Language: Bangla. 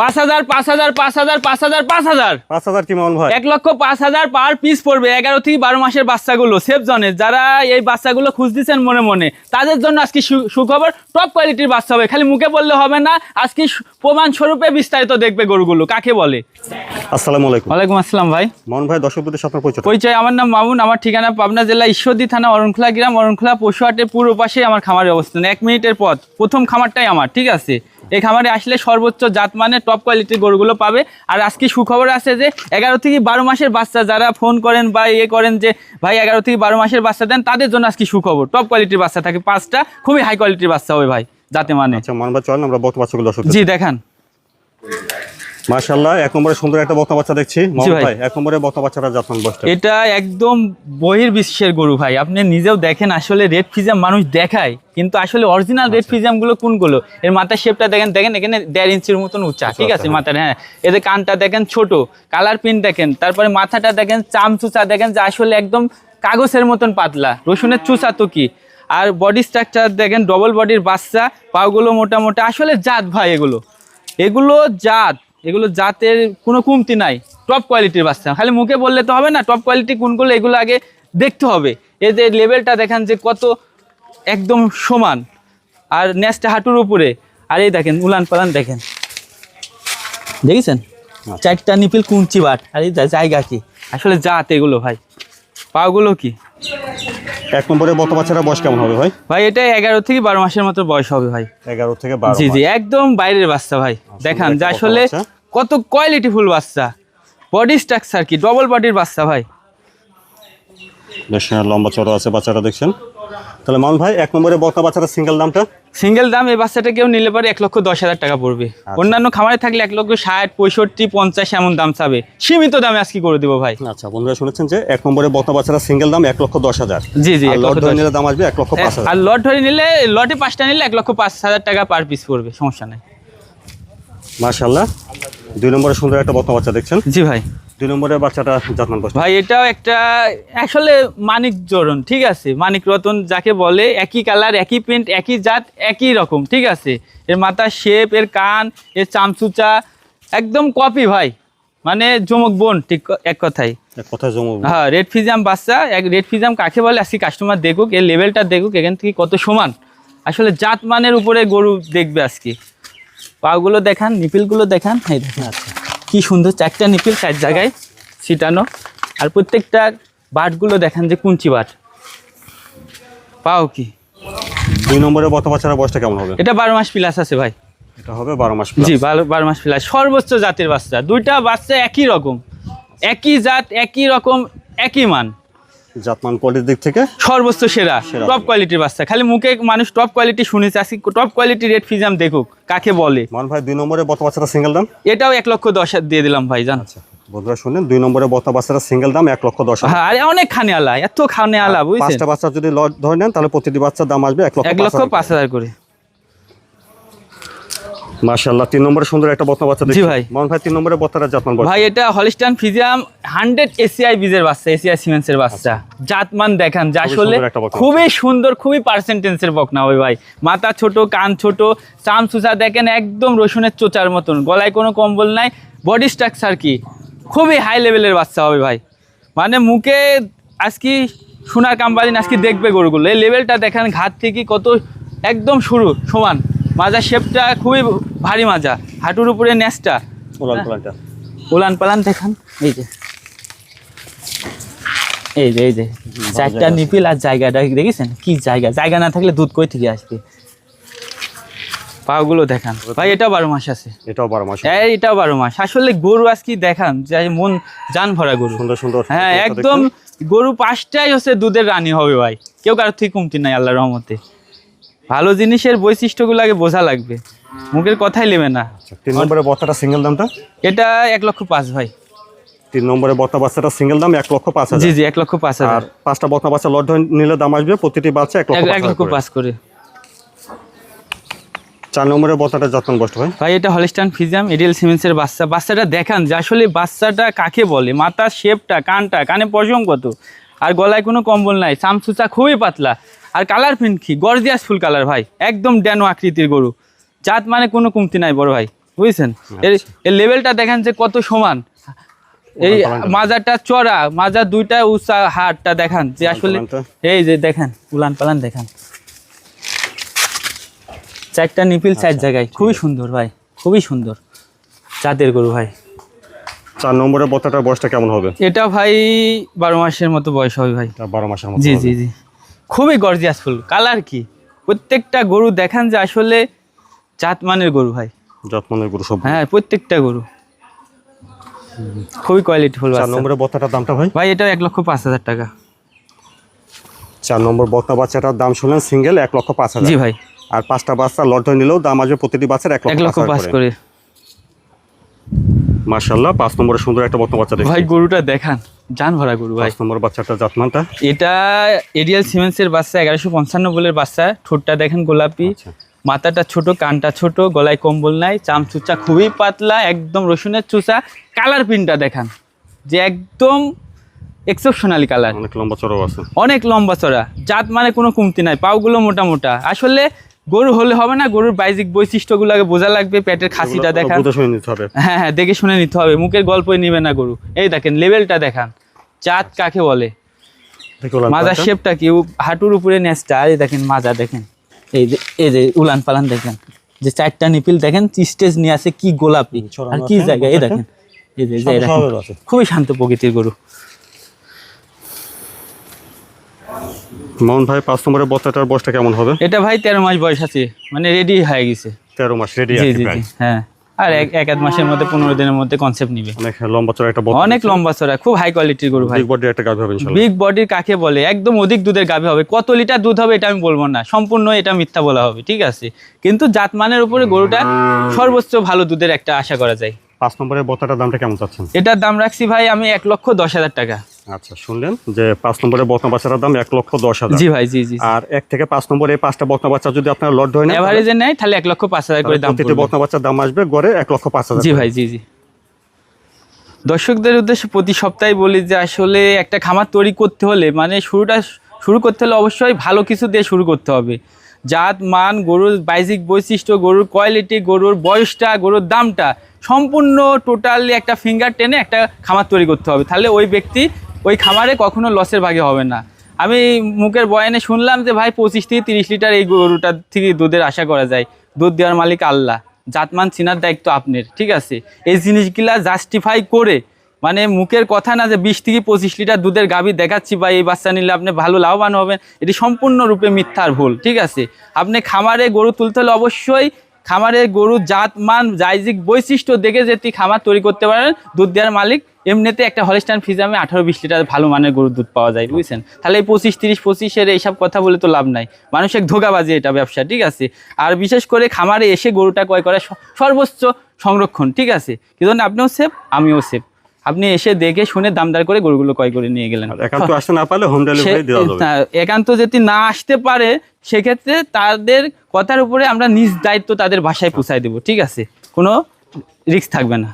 পাঁচ হাজার পাঁচ হাজার পাঁচ হাজার পাঁচ হাজার পাঁচ হাজার। পাঁচ হাজার কি ভাই? এক লক্ষ পাঁচ হাজার পার পিস পড়বে এগারো থেকে বারো মাসের বাচ্চাগুলো সেফ জনে যারা এই বাচ্চাগুলো খুঁজতেছেন মনে মনে তাদের জন্য আজকে সু- সুখবর টপ কোয়ালিটির বাচ্চা হবে। খালি মুখে বললে হবে না আজকে প্রমাণ স্বরূপে বিস্তারিত দেখবে গরুগুলো কাকে বলে? আসসালামু আলাইকুম। ওয়ালাইকুম আসসালাম ভাই। মামুন ভাই দর্শকদের সাথে আপনার পরিচয়। পরিচয় আমার নাম মামুন আমার ঠিকানা পাবনা জেলা ঈশ্বরদী থানা অরণখোলা গ্রাম অরণখোলা পশুহাটের পূর্ব পাশে আমার খামারের অবস্থান এক মিনিটের পথ প্রথম খামারটাই আমার ঠিক আছে? এই খামারে আসলে সর্বোচ্চ জাত মানে টপ কোয়ালিটির গরুগুলো পাবে। আর আজকে সুখবর আছে যে এগারো থেকে বারো মাসের বাচ্চা যারা ফোন করেন বা ইয়ে করেন যে ভাই এগারো থেকে বারো মাসের বাচ্চা দেন তাদের জন্য আজকে সুখবর। টপ কোয়ালিটির বাচ্চা থাকে পাঁচটা খুবই হাই কোয়ালিটির বাচ্চা হবে ভাই যাতে মানে। আচ্ছা আমরা জি দেখান। মাশাআল্লাহ এক নম্বরে সুন্দর একটা বক্তা বাচ্চা দেখছি। ভাই। এক নম্বরে বক্তা বাচ্চাটা জাতমান বসটা এটা একদম বহির্বিশ্বের গরু ভাই। আপনি নিজেও দেখেন আসলে রেড ফিজাম মানুষ দেখায় কিন্তু আসলে অরিজিনাল রেড ফিজামগুলো কোনগুলো? এর মাথার শেপটা দেখেন দেখেন এখানে দেড় ইঞ্চির মতন উঁচা ঠিক আছে আচ্ছা। মাথার হ্যাঁ। এদের কানটা দেখেন ছোট কালার প্রিন্ট দেখেন তারপরে মাথাটা দেখেন চাম চামচুচা দেখেন যে আসলে একদম কাগজের মতন পাতলা রসুনের চুচা তো কি আর বডি স্ট্রাকচার দেখেন ডবল বডির বাচ্চা পাগুলো মোটা মোটা আসলে জাত ভাই এগুলো। এগুলো জাত। এগুলো জাতের কোনো কমতি নাই টপ কোয়ালিটির বাচ্চা। খালি মুখে বললে তো হবে না টপ কোয়ালিটি কোনগুলো এগুলো আগে দেখতে হবে। এদের লেভেলটা দেখেন যে কত একদম সমান আর নেক্সট হাঁটুর উপরে। আর এই দেখেন উলান পালান দেখেন। দেখেছেন? চারটা নিপিল কুঞ্চি বাট আর এই জায়গা কি? আসলে জাত এগুলো ভাই। পাগুলো কি? এক নম্বরে বত বাচ্চারা বয়স কেমন হবে ভাই? ভাই এটা এগারো থেকে বারো মাসের মতো বয়স হবে ভাই। এগারো থেকে বারো জি জি একদম বাইরের বাচ্চা ভাই। দেখান যে আসলে কত কোয়ালিটি ফুল বাচ্চা। বডি স্ট্রাকচার কি? ডবল বডির বাচ্চা ভাই। বেশ লম্বা চড়া আছে বাচ্চাটা দেখছেন? তাহলে মামুন ভাই এক নম্বরে বক্তা বাচ্চাটা সিঙ্গেল দামটা? সিঙ্গেল দাম এই বাচ্চাটা কেউ নিলে পারে এক লক্ষ দশ হাজার টাকা পড়বে। অন্যান্য খামারে থাকলে এক লক্ষ ষাট পঁয়ষট্টি পঞ্চাশ এমন দাম চাবে। সীমিত দামে আজকে করে দেবো ভাই। আচ্ছা বন্ধুরা শুনেছেন যে এক নম্বরে বক্তা বাচ্চাটা সিঙ্গেল দাম এক লক্ষ দশ হাজার। জি জি লট ধরে নিলে দাম আসবে এক লক্ষ পাঁচ হাজার। আর লট ধরে নিলে লটে পাঁচটা নিলে এক লক্ষ পাঁচ হাজার টাকা পার পিস পড়বে সমস্যা নাই। মাশাআল্লাহ। দুই নম্বরে সুন্দর একটা বক্তা বাচ্চা দেখছেন। জি ভাই। দুই নম্বরে বাচ্চাটা জাতমান বসটা ভাই এটাও একটা আসলে মানিক জোরন ঠিক আছে? মানিক রতন যাকে বলে একই কালার একই প্রিন্ট একই জাত একই রকম ঠিক আছে? এর মাথার শেপ এর কান এর চামচুচা একদম কপি ভাই। মানে জমক বোন ঠিক এক কথাই হ্যাঁ রেড ফিজাম বাচ্চা এক রেড ফিজাম কাকে বলে আজকে কাস্টমার দেখুক এর লেভেলটা দেখুক এখান থেকে কত সমান। আসলে জাত মানের উপরে গরু দেখবে আজকে। পাগুলো দেখান নিপিলগুলো দেখান এই দেখেন আচ্ছা। কি সুন্দর চারটা নিপিল চার জায়গায় ছিটানো। আর প্রত্যেকটা বাটগুলো দেখেন যে কুঞ্চি বাট। পাও কি? দুই নম্বরে বক্তা বাচ্চাটা বয়সটা কেমন হবে? এটা বারো মাস প্লাস আছে ভাই। এটা হবে বারো মাস জি বারো বারো মাস প্লাস সর্বোচ্চ জাতের বাচ্চা। দুইটা বাচ্চা একই রকম। একই জাত একই রকম একই মান। জাতমান কোয়ালিটির দিক থেকে? সর্বোচ্চ সেরা সেরা। টপ কোয়ালিটির বাচ্চা। খালি মুখে মানুষ টপ কোয়ালিটি শুনেছে আজকে টপ কোয়ালিটি রেড ফিজাম দেখুক কাকে বলে। মান ভাই দুই নম্বরে বত বাচ্চাটা সিঙ্গেল দাম? এটাও এক লক্ষ দশ হাজার দিয়ে দিলাম ভাই জান। বন্ধুরা শুনেন দুই নম্বরে বাচ্চাটা সিঙ্গেল দাম এক লক্ষ দশ হ্যাঁ আরে অনেক খানে আলা এত খানে আলা বুঝছেন? পাঁচটা বাচ্চা যদি লট ধরে নেন তাহলে প্রতিটি বাচ্চার দাম আসবে এক লক্ষ এক লক্ষ পাঁচ হাজার করে। মাশাআল্লাহ তিন নম্বরে সুন্দর একটা বক্তা বাচ্চা দেখছি। ভাই। মান ভাই তিন নম্বরে বক্তাটা জাতমান বয়স ভাই এটা হলিস্টান ফিজিয়াম হান্ড্রেড এসিআই বীজের বাচ্চা এসিআই সিমেন্সের বাচ্চা। জাতমান দেখান যা আসলে। খুবই সুন্দর খুবই পার্সেন্টেন্সের বকনা হবে ভাই। মাথা ছোট কান ছোট চাম চুচা দেখেন একদম রসুনের চোচার মতন। গলায় কোনো কম্বল নাই বডি স্ট্রাকচার কি? খুবই হাই লেভেলের বাচ্চা হবে ভাই। মানে মুখে আজকে সোনার কাম্বালিন আজকে দেখবে গরুগুলো। এই লেভেলটা দেখেন ঘাট থেকে কত একদম শুরু সমান। মাজা শেপটা খুবই ভারী মাজা হাঁটুর উপরে নেসটা উলান পালানটা উলান পালান দেখান এই যে। এই যে এই যে চারটা নিপিল আর জায়গাটা দেখেছেন? কি জায়গা? জায়গা না থাকলে দুধ কই থেকে আসবে? পাগুলো দেখান। ভাই এটাও বারো মাস আছে। এটাও বারো মাস এটাও বারো মাস। আসলে গরু আজকে দেখান? যে মন জান ভরা গরু। সুন্দর সুন্দর। হ্যাঁ একদম গরু পাঁচটাই হচ্ছে দুধের রানী হবে ভাই। কেউ কারোর থেকে কমতি নাই আল্লাহ রহমতে। ভালো জিনিসের বৈশিষ্ট্যগুলো আগে বোঝা লাগবে। মুখের কথাই নেবে না। আচ্ছা, তিন নম্বরে বক্তাটা সিঙ্গেল দামটা? এটা এক লক্ষ পাঁচ ভাই। তিন নম্বরে বক্তা বাচ্চাটা সিঙ্গেল দাম এক লক্ষ পাঁচ জি জি এক লক্ষ পাঁচ আর হাজার পাঁচটা বক্তা বাচ্চা লট নিলে দাম আসবে প্রতিটি বাচ্চা এক লক্ষ এক পাঁচ লক্ষ করে। করে। চার নম্বরে বক্তাটা যত্ন বসতে ভাই। ভাই এটা হলিস্টান ফিজাম এডিএল সিমেন্সের বাচ্চা। বাচ্চাটা দেখান যে আসলে বাচ্চাটা কাকে বলে? মাথার শেপটা কানটা কানে পশম কত? আর গলায় কোনো কম্বল নাই। চামচুচা খুবই পাতলা। আর কালার প্রিন্ট কি? গর্জিয়াস ফুল কালার ভাই। একদম ড্যানো আকৃতির গরু। জাত মানে কোনো কমতি নাই বড় ভাই। বুঝছেন? এর এর লেভেলটা দেখেন যে কত সমান। এই মাজারটা চড়া মাজার দুইটা উঁচা হাটটা দেখান। যে আসলে এই যে দেখেন উলান পালান দেখান। চারটা নিপিল চার আচ্ছা, জায়গায়। খুবই সুন্দর ভাই খুবই সুন্দর। জাতের গরু ভাই। চার নম্বরের বত্তাটার বয়সটা কেমন হবে? এটা ভাই বারো মাসের মতো বয়স হবে ভাই। বারো মাসের মতো জি জি জি। খুবই গর্জিয়াস ফুল। কালার কি? প্রত্যেকটা গরু দেখান যে আসলে জাত মানের গরু ভাই। যত্নের গরু সব হ্যাঁ প্রত্যেকটা গরু। খুবই কোয়ালিটি ফুল চার নম্বরের বত্তাটার দামটা ভাই? ভাই এটা এক লক্ষ পাঁচ হাজার টাকা। চার নম্বর বত্তা বাচ্চাটার দাম শুনলেন সিঙ্গেল এক লক্ষ পাঁচ হাজার। জি ভাই। আর পাঁচটা বাচ্চা লট নিলেও দাম আসবে প্রতিটি বাচ্চার এক লক্ষ পাঁচ করে। মার্শাল্লাহ পাঁচ নম্বরের সুন্দর একটা বত্তা বাচ্চা ভাই গরুটা দেখান। জান ভরা গরু ভাই। নম্বর বাচ্চাটার জাতমানটা? এটা এরিয়াল সিমেন্সের বাচ্চা এগারোশো পঞ্চান্ন বলের বাচ্চা। ঠোঁটটা দেখেন গোলাপি। আচ্ছা। মাথাটা ছোট কানটা ছোট গলায় কম্বল নাই চাম চুচা খুবই পাতলা একদম রসুনের চুচা। কালার প্রিন্টটা দেখান যে একদম এক্সেপশনালি কালার অনেক লম্বা চড়াও আছে। অনেক লম্বা চড়া জাত মানে কোনো কমতি নাই পাওগুলো মোটা মোটা। আসলে গরু হলে হবে না গরুর বাইজিক বৈশিষ্ট্যগুলোকে বোঝা লাগবে পেটের খাসিটা দেখান হ্যাঁ হ্যাঁ দেখে শুনে নিতে হবে মুখের গল্পই নিবে না গরু। এই দেখেন লেভেলটা দেখান। চাঁদ কাকে বলে? মাজার। শেপটা কি? হাঁটুর উপরে নেচটা এই দেখেন মাজা দেখেন। এই যে এই যে উলান পালান দেখেন। যে চারটা নিপিল দেখেন স্টেজ নিয়ে আছে কি গোলাপি আর কি জায়গা এই দেখেন। এই যে। খুবই শান্ত প্রকৃতির গরু। মোহন ভাই পাঁচ নম্বরের বস্তাটার বয়সটা কেমন হবে? এটা ভাই তেরো মাস বয়স আছে মানে রেডি হয়ে গেছে। তেরো মাস রেডি জি জি জি হ্যাঁ। আর এক এক মাসের মধ্যে পনেরো দিনের মধ্যে কনসেপ্ট নিবে। অনেক লম্বা চড়া একটা অনেক লম্বা চড়া খুব হাই কোয়ালিটির গরু ভাই। বিগ বডি একটা গাভী হবে বিগ বডির কাকে বলে? একদম অধিক দুধের গাভী হবে। কত লিটার দুধ হবে এটা আমি বলব না। সম্পূর্ণ এটা মিথ্যা বলা হবে ঠিক আছে? কিন্তু জাতমানের উপরে গরুটা সর্বোচ্চ ভালো দুধের একটা আশা করা যায়। পাঁচ নম্বরের বত্তাটার দামটা কেমন চাচ্ছেন? এটার দাম রাখছি ভাই আমি এক লক্ষ দশ হাজার টাকা। আচ্ছা শুনলেন যে পাঁচ নম্বরের বত্তা বাচ্চাটার দাম এক লক্ষ দশ হাজার। জি ভাই জি জি আর এক থেকে পাঁচ নম্বরে এই পাঁচটা বত্তা বাচ্চা যদি আপনার লট ধরে নেন এভারেজে নেয় তাহলে এক লক্ষ পাঁচ হাজার করে দাম প্রতিটি পড়বে। বাচ্চার দাম আসবে গড়ে এক লক্ষ পাঁচ হাজার জি ভাই জি জি। দর্শকদের উদ্দেশ্যে প্রতি সপ্তাহে বলি যে আসলে একটা খামার তৈরি করতে হলে মানে শুরুটা শুরু করতে হলে অবশ্যই ভালো কিছু দিয়ে শুরু করতে হবে। জাত মান গরুর বাইজিক বৈশিষ্ট্য গরুর কোয়ালিটি গরুর বয়সটা গরুর দামটা সম্পূর্ণ টোটালি একটা ফিঙ্গার টেনে একটা খামার তৈরি করতে হবে। তাহলে ওই ব্যক্তি ওই খামারে কখনো লসের ভাগে হবে না। আমি মুখের বয়ানে শুনলাম যে, ভাই, পঁচিশ থেকে তিরিশ লিটার এই গরুটার থেকে দুধের আশা করা যায়। দুধ দেওয়ার মালিক আল্লাহ। জাতমান চিনার দায়িত্ব আপনার, ঠিক আছে? এই জিনিসগুলা জাস্টিফাই করে মানে মুখের কথা না যে, বিশ থেকে পঁচিশ লিটার দুধের গাভী দেখাচ্ছি বা এই বাচ্চা নিলে আপনি ভালো লাভবান হবেন। এটি সম্পূর্ণরূপে মিথ্যার ভুল, ঠিক আছে? আপনি খামারে গরু তুলতে হলে অবশ্যই খামারে গরু জাত মান জাইজিক বৈশিষ্ট্য দেখে যেটি খামার তৈরি করতে পারেন, দুধ দেওয়ার মালিক। এমনিতে একটা হলিস্টান ফিজামে আঠারো বিশ লিটার ভালো মানের গরুর দুধ পাওয়া যায়, বুঝছেন? তাহলে এই পঁচিশ, তিরিশ, পঁচিশের এইসব কথা বলে তো লাভ নাই। মানুষের ধোকাবাজি এটা ব্যবসা, ঠিক আছে? আর বিশেষ করে খামারে এসে গরুটা ক্রয় করা সর্বোচ্চ সংরক্ষণ, ঠিক আছে? কিন্তু আপনিও সেফ আমিও সেফ আপনি এসে দেখে শুনে দামদার করে গরুগুলো ক্রয় করে নিয়ে গেলেন। একান্ত আসতে না পারলে হোম ডেলিভারি দেওয়া যাবে একান্ত যদি না আসতে পারে সেক্ষেত্রে তাদের কথার উপরে আমরা নিজ দায়িত্ব তাদের ভাষায় পৌঁছায় দেবো ঠিক আছে? কোনো রিস্ক থাকবে না।